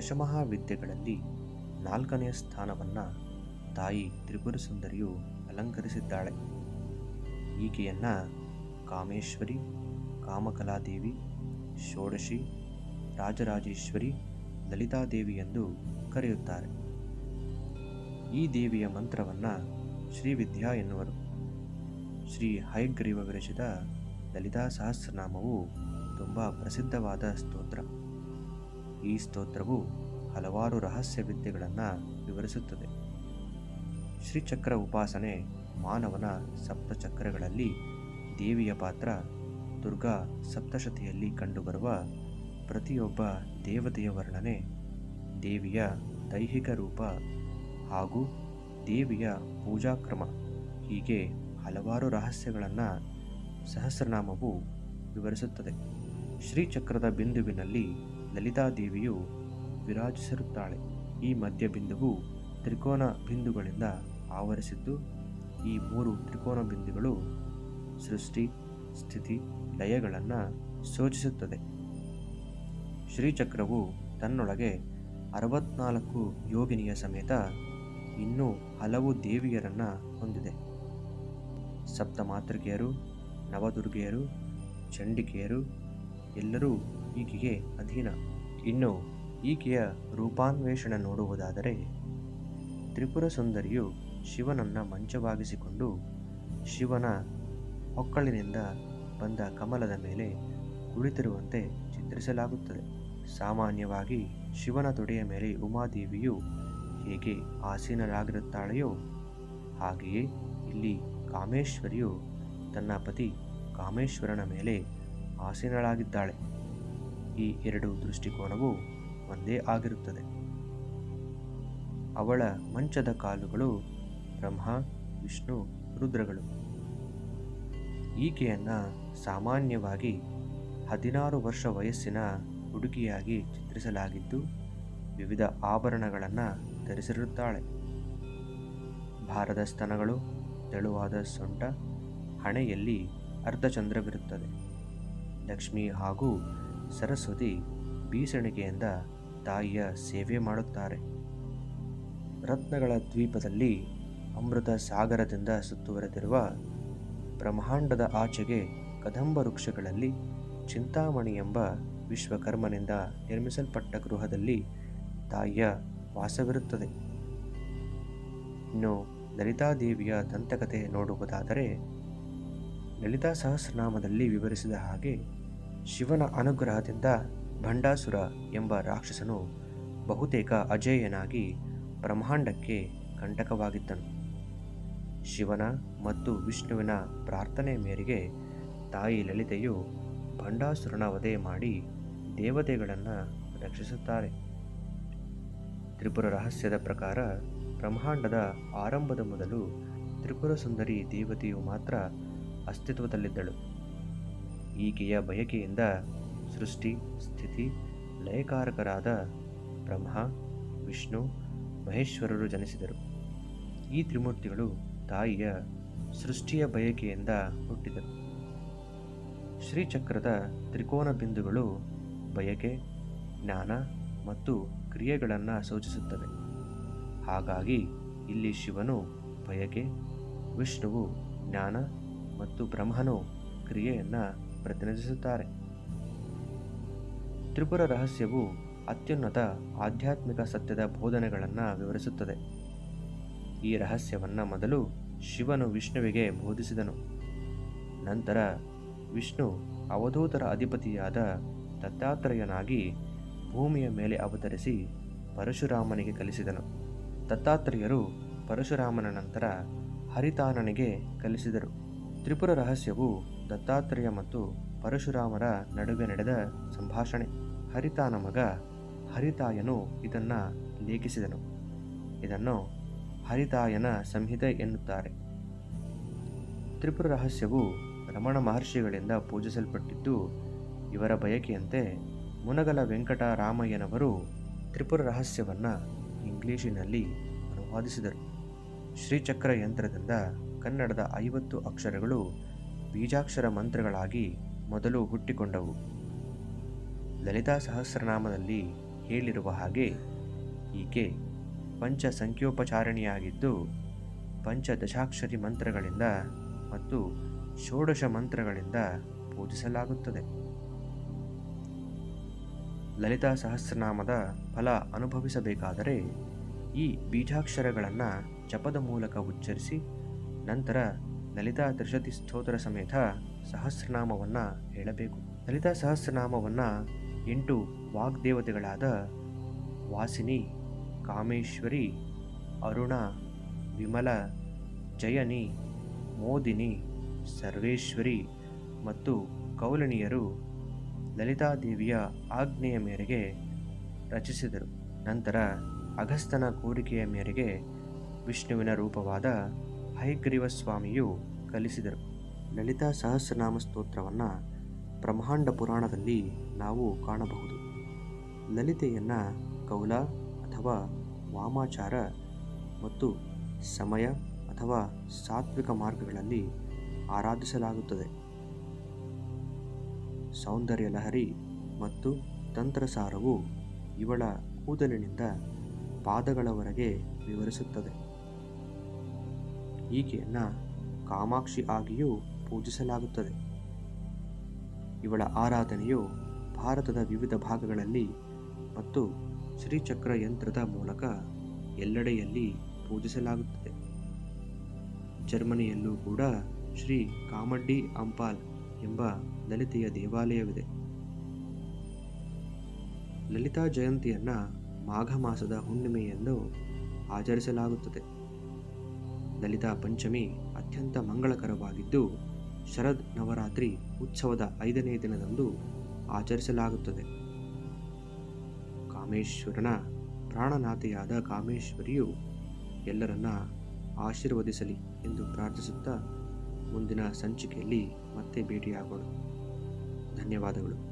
ದಶಮಹಾವಿದ್ಯೆಗಳಲ್ಲಿ ನಾಲ್ಕನೆಯ ಸ್ಥಾನವನ್ನು ತಾಯಿ ತ್ರಿಪುರ ಸುಂದರಿಯು ಅಲಂಕರಿಸಿದ್ದಾಳೆ. ಈಕೆಯನ್ನು ಕಾಮೇಶ್ವರಿ, ಕಾಮಕಲಾದೇವಿ, ಷೋಡಶಿ, ರಾಜರಾಜೇಶ್ವರಿ, ಲಲಿತಾದೇವಿ ಎಂದು ಕರೆಯುತ್ತಾರೆ. ಈ ದೇವಿಯ ಮಂತ್ರವನ್ನು ಶ್ರೀವಿದ್ಯಾ ಎನ್ನುವರು. ಶ್ರೀ ಹಯಗ್ರೀವ ವಿರಚಿತ ಲಲಿತಾ ಸಹಸ್ರನಾಮವು ತುಂಬ ಪ್ರಸಿದ್ಧವಾದ ಸ್ತೋತ್ರ. ಈ ಸ್ತೋತ್ರವು ಹಲವಾರು ರಹಸ್ಯ ವಿದ್ಯೆಗಳನ್ನು ವಿವರಿಸುತ್ತದೆ. ಶ್ರೀಚಕ್ರ ಉಪಾಸನೆ ಮಾನವನ ಸಪ್ತಚಕ್ರಗಳಲ್ಲಿ ದೇವಿಯ ಪಾತ್ರ ದುರ್ಗಾ ಸಪ್ತಶತಿಯಲ್ಲಿ ಕಂಡುಬರುವ ಪ್ರತಿಯೊಬ್ಬ ದೇವತೆಯ ವರ್ಣನೆ ದೇವಿಯ ದೈಹಿಕ ರೂಪ ಹಾಗೂ ದೇವಿಯ ಪೂಜಾಕ್ರಮ. ಹೀಗೆ ಹಲವಾರು ರಹಸ್ಯಗಳನ್ನು ಸಹಸ್ರನಾಮವು ವಿವರಿಸುತ್ತದೆ. ಶ್ರೀಚಕ್ರದ ಬಿಂದುವಿನಲ್ಲಿ ಲಲಿತಾದೇವಿಯು ವಿರಾಜಿಸಿರುತ್ತಾಳೆ. ಈ ಮಧ್ಯ ಬಿಂದುವು ತ್ರಿಕೋನ ಬಿಂದುಗಳಿಂದ ಆವರಿಸಿದ್ದು, ಈ ಮೂರು ತ್ರಿಕೋನ ಬಿಂದುಗಳು ಸೃಷ್ಟಿ, ಸ್ಥಿತಿ, ಲಯಗಳನ್ನು ಸೂಚಿಸುತ್ತದೆ. ಶ್ರೀಚಕ್ರವು ತನ್ನೊಳಗೆ ಅರವತ್ನಾಲ್ಕು ಯೋಗಿನಿಯ ಸಮೇತ ಇನ್ನೂ ಹಲವು ದೇವಿಯರನ್ನು ಹೊಂದಿದೆ. ಸಪ್ತಮಾತೃಕೆಯರು, ನವದುರ್ಗೆಯರು, ಚಂಡಿಕೆಯರು, ಎಲ್ಲರೂ ಈಕೆಗೆ ಅಧೀನ. ಇನ್ನು ಈಕೆಯ ರೂಪಾನ್ವೇಷಣೆ ನೋಡುವುದಾದರೆ ತ್ರಿಪುರ ಸುಂದರಿಯು ಶಿವನನ್ನು ಮಂಚವಾಗಿಸಿಕೊಂಡು ಶಿವನ ಹೊಕ್ಕಳಿನಿಂದ ಬಂದ ಕಮಲದ ಮೇಲೆ ಕುಳಿತಿರುವಂತೆ ಚಿತ್ರಿಸಲಾಗುತ್ತದೆ. ಸಾಮಾನ್ಯವಾಗಿ ಶಿವನ ತೊಡೆಯ ಮೇಲೆ ಉಮಾದೇವಿಯು ಹೇಗೆ ಆಸೀನರಾಗಿರುತ್ತಾಳೆಯೋ ಹಾಗೆಯೇ ಇಲ್ಲಿ ಕಾಮೇಶ್ವರಿಯು ತನ್ನ ಪತಿ ಕಾಮೇಶ್ವರನ ಮೇಲೆ ಆಸೀನಳಾಗಿದ್ದಾಳೆ. ಈ ಎರಡು ದೃಷ್ಟಿಕೋನವು ಒಂದೇ ಆಗಿರುತ್ತದೆ. ಅವಳ ಮಂಚದ ಕಾಲುಗಳು ಬ್ರಹ್ಮ, ವಿಷ್ಣು, ರುದ್ರಗಳು. ಈಕೆಯನ್ನು ಸಾಮಾನ್ಯವಾಗಿ ಹದಿನಾರು ವರ್ಷ ವಯಸ್ಸಿನ ಹುಡುಗಿಯಾಗಿ ಚಿತ್ರಿಸಲಾಗಿದ್ದು, ವಿವಿಧ ಆಭರಣಗಳನ್ನು ಧರಿಸಿರುತ್ತಾಳೆ. ಭಾರದ ಸ್ತನಗಳು, ತೆಳುವಾದ ಸೊಂಟ, ಹಣೆಯಲ್ಲಿ ಅರ್ಧಚಂದ್ರವಿರುತ್ತದೆ. ಲಕ್ಷ್ಮಿ ಹಾಗೂ ಸರಸ್ವತಿ ಬೀಸಣಿಗೆಯಿಂದ ತಾಯಿಯ ಸೇವೆ ಮಾಡುತ್ತಾರೆ. ರತ್ನಗಳ ದ್ವೀಪದಲ್ಲಿ ಅಮೃತ ಸಾಗರದಿಂದ ಸುತ್ತುವರೆದಿರುವ ಬ್ರಹ್ಮಾಂಡದ ಆಚೆಗೆ ಕದಂಬ ವೃಕ್ಷಗಳಲ್ಲಿ ಚಿಂತಾಮಣಿ ಎಂಬ ವಿಶ್ವಕರ್ಮನಿಂದ ನಿರ್ಮಿಸಲ್ಪಟ್ಟ ಗೃಹದಲ್ಲಿ ತಾಯಿಯ ವಾಸವಿರುತ್ತದೆ. ಇನ್ನು ಲಲಿತಾದೇವಿಯ ದಂತಕತೆ ನೋಡುವುದಾದರೆ ಲಲಿತಾ ಸಹಸ್ರನಾಮದಲ್ಲಿ ವಿವರಿಸಿದ ಹಾಗೆ ಶಿವನ ಅನುಗ್ರಹದಿಂದ ಭಂಡಾಸುರ ಎಂಬ ರಾಕ್ಷಸನು ಬಹುತೇಕ ಅಜೇಯನಾಗಿ ಬ್ರಹ್ಮಾಂಡಕ್ಕೆ ಕಂಟಕವಾಗಿದ್ದನು. ಶಿವನ ಮತ್ತು ವಿಷ್ಣುವಿನ ಪ್ರಾರ್ಥನೆ ಮೇರೆಗೆ ತಾಯಿ ಲಲಿತೆಯು ಭಂಡಾಸುರನ ವಧೆ ಮಾಡಿ ದೇವತೆಗಳನ್ನು ರಕ್ಷಿಸುತ್ತಾರೆ. ತ್ರಿಪುರ ರಹಸ್ಯದ ಪ್ರಕಾರ ಬ್ರಹ್ಮಾಂಡದ ಆರಂಭದ ಮೊದಲು ತ್ರಿಪುರ ಸುಂದರಿ ದೇವತೆಯು ಮಾತ್ರ ಅಸ್ತಿತ್ವದಲ್ಲಿದ್ದಳು. ಈಕೆಯ ಬಯಕೆಯಿಂದ ಸೃಷ್ಟಿ, ಸ್ಥಿತಿ, ಲಯಕಾರಕರಾದ ಬ್ರಹ್ಮ, ವಿಷ್ಣು, ಮಹೇಶ್ವರರು ಜನಿಸಿದರು. ಈ ತ್ರಿಮೂರ್ತಿಗಳು ತಾಯಿಯ ಸೃಷ್ಟಿಯ ಬಯಕೆಯಿಂದ ಹುಟ್ಟಿದರು. ಶ್ರೀಚಕ್ರದ ತ್ರಿಕೋನ ಬಿಂದುಗಳು ಬಯಕೆ, ಜ್ಞಾನ ಮತ್ತು ಕ್ರಿಯೆಗಳನ್ನು ಸೂಚಿಸುತ್ತವೆ. ಹಾಗಾಗಿ ಇಲ್ಲಿ ಶಿವನು ಬಯಕೆ, ವಿಷ್ಣುವು ಜ್ಞಾನ ಮತ್ತು ಬ್ರಹ್ಮನು ಕ್ರಿಯೆಯನ್ನು ಪ್ರತಿನಿಧಿಸುತ್ತಾರೆ. ತ್ರಿಪುರ ರಹಸ್ಯವು ಅತ್ಯುನ್ನತ ಆಧ್ಯಾತ್ಮಿಕ ಸತ್ಯದ ಬೋಧನೆಗಳನ್ನು ವಿವರಿಸುತ್ತದೆ. ಈ ರಹಸ್ಯವನ್ನು ಮೊದಲು ಶಿವನು ವಿಷ್ಣುವಿಗೆ ಬೋಧಿಸಿದನು. ನಂತರ ವಿಷ್ಣು ಅವಧೂತರ ಅಧಿಪತಿಯಾದ ದತ್ತಾತ್ರೇಯನಾಗಿ ಭೂಮಿಯ ಮೇಲೆ ಅವತರಿಸಿ ಪರಶುರಾಮನಿಗೆ ಕಲಿಸಿದನು. ದತ್ತಾತ್ರೇಯರು ಪರಶುರಾಮನ ನಂತರ ಹರಿತಾನನಿಗೆ ಕಲಿಸಿದರು. ತ್ರಿಪುರ ರಹಸ್ಯವು ದತ್ತಾತ್ರೇಯ ಮತ್ತು ಪರಶುರಾಮರ ನಡುವೆ ನಡೆದ ಸಂಭಾಷಣೆ. ಹರಿತಾನ ಮಗ ಹರಿತಾಯನು ಇದನ್ನು ಲೇಖಿಸಿದನು. ಇದನ್ನು ಹರಿತಾಯನ ಸಂಹಿತೆ ಎನ್ನುತ್ತಾರೆ. ತ್ರಿಪುರ ರಹಸ್ಯವು ರಮಣ ಮಹರ್ಷಿಗಳಿಂದ ಪೂಜಿಸಲ್ಪಟ್ಟಿದ್ದು ಇವರ ಬಯಕೆಯಂತೆ ಮುನಗಲ ವೆಂಕಟರಾಮಯ್ಯನವರು ತ್ರಿಪುರ ರಹಸ್ಯವನ್ನು ಇಂಗ್ಲಿಷಿನಲ್ಲಿ ಅನುವಾದಿಸಿದರು. ಶ್ರೀಚಕ್ರ ಯಂತ್ರದಿಂದ ಕನ್ನಡದ ಐವತ್ತು ಅಕ್ಷರಗಳು ಬೀಜಾಕ್ಷರ ಮಂತ್ರಗಳಾಗಿ ಮೊದಲು ಹುಟ್ಟಿಕೊಂಡವು. ಲಲಿತಾ ಸಹಸ್ರನಾಮದಲ್ಲಿ ಹೇಳಿರುವ ಹಾಗೆ ಈಕೆ ಪಂಚ ಸಂಖ್ಯೋಪಚಾರಣಿಯಾಗಿದ್ದು ಪಂಚದಶಾಕ್ಷರಿ ಮಂತ್ರಗಳಿಂದ ಮತ್ತು ಷೋಡಶ ಮಂತ್ರಗಳಿಂದ ಪೂಜಿಸಲಾಗುತ್ತದೆ. ಲಲಿತಾ ಸಹಸ್ರನಾಮದ ಫಲ ಅನುಭವಿಸಬೇಕಾದರೆ ಈ ಬೀಜಾಕ್ಷರಗಳನ್ನು ಜಪದ ಮೂಲಕ ಉಚ್ಚರಿಸಿ, ನಂತರ ಲಲಿತಾ ತ್ರಿಶತಿ ಸ್ತೋತ್ರ ಸಮೇತ ಸಹಸ್ರನಾಮವನ್ನು ಹೇಳಬೇಕು. ಲಲಿತಾ ಸಹಸ್ರನಾಮವನ್ನು ಎಂಟು ವಾಗ್ದೇವತೆಗಳಾದ ವಾಸಿನಿ, ಕಾಮೇಶ್ವರಿ, ಅರುಣ, ವಿಮಲ, ಜಯನಿ, ಮೋದಿನಿ, ಸರ್ವೇಶ್ವರಿ ಮತ್ತು ಕೌಲಣಿಯರು ಲಲಿತಾದೇವಿಯ ಆಜ್ಞೆಯ ಮೇರೆಗೆ ರಚಿಸಿದರು. ನಂತರ ಅಗಸ್ತನ ಕೋರಿಕೆಯ ಮೇರೆಗೆ ವಿಷ್ಣುವಿನ ರೂಪವಾದ ಹೈಗ್ರೀವ ಸ್ವಾಮಿಯು ಕಲಿಸಿದರು. ಲಲಿತಾ ಸಹಸ್ರನಾಮ ಸ್ತೋತ್ರವನ್ನು ಬ್ರಹ್ಮಾಂಡ ಪುರಾಣದಲ್ಲಿ ನಾವು ಕಾಣಬಹುದು. ಲಲಿತೆಯನ್ನು ಕೌಲ ಅಥವಾ ವಾಮಾಚಾರ ಮತ್ತು ಸಮಯ ಅಥವಾ ಸಾತ್ವಿಕ ಮಾರ್ಗಗಳಲ್ಲಿ ಆರಾಧಿಸಲಾಗುತ್ತದೆ. ಸೌಂದರ್ಯ ಲಹರಿ ಮತ್ತು ತಂತ್ರಸಾರವು ಇವಳ ಕೂದಲಿನಿಂದ ಪಾದಗಳವರೆಗೆ ವಿವರಿಸುತ್ತದೆ. ಈಕೆಯನ್ನು ಕಾಮಾಕ್ಷಿ ಆಗಿಯೂ ಪೂಜಿಸಲಾಗುತ್ತದೆ. ಇವಳ ಆರಾಧನೆಯು ಭಾರತದ ವಿವಿಧ ಭಾಗಗಳಲ್ಲಿ ಮತ್ತು ಶ್ರೀಚಕ್ರ ಯಂತ್ರದ ಮೂಲಕ ಎಲ್ಲೆಡೆಯಲ್ಲಿ ಪೂಜಿಸಲಾಗುತ್ತದೆ. ಜರ್ಮನಿಯಲ್ಲೂ ಕೂಡ ಶ್ರೀ ಕಾಮಡ್ಡಿ ಅಂಪಾಲ್ ಎಂಬ ಲಲಿತೆಯ ದೇವಾಲಯವಿದೆ. ಲಲಿತಾ ಜಯಂತಿಯನ್ನು ಮಾಘ ಮಾಸದ ಹುಣ್ಣಿಮೆಯನ್ನು ಆಚರಿಸಲಾಗುತ್ತದೆ. ಲಲಿತಾ ಪಂಚಮಿ ಅತ್ಯಂತ ಮಂಗಳಕರವಾಗಿದ್ದು, ಶರದ್ ನವರಾತ್ರಿ ಉತ್ಸವದ ಐದನೇ ದಿನದಂದು ಆಚರಿಸಲಾಗುತ್ತದೆ. ಕಾಮೇಶ್ವರನ ಪ್ರಾಣನಾಥೆಯಾದ ಕಾಮೇಶ್ವರಿಯು ಎಲ್ಲರನ್ನ ಆಶೀರ್ವದಿಸಲಿ ಎಂದು ಪ್ರಾರ್ಥಿಸುತ್ತಾ, ಮುಂದಿನ ಸಂಚಿಕೆಯಲ್ಲಿ ಮತ್ತೆ ಭೇಟಿಯಾಗೋಣ. ಧನ್ಯವಾದಗಳು.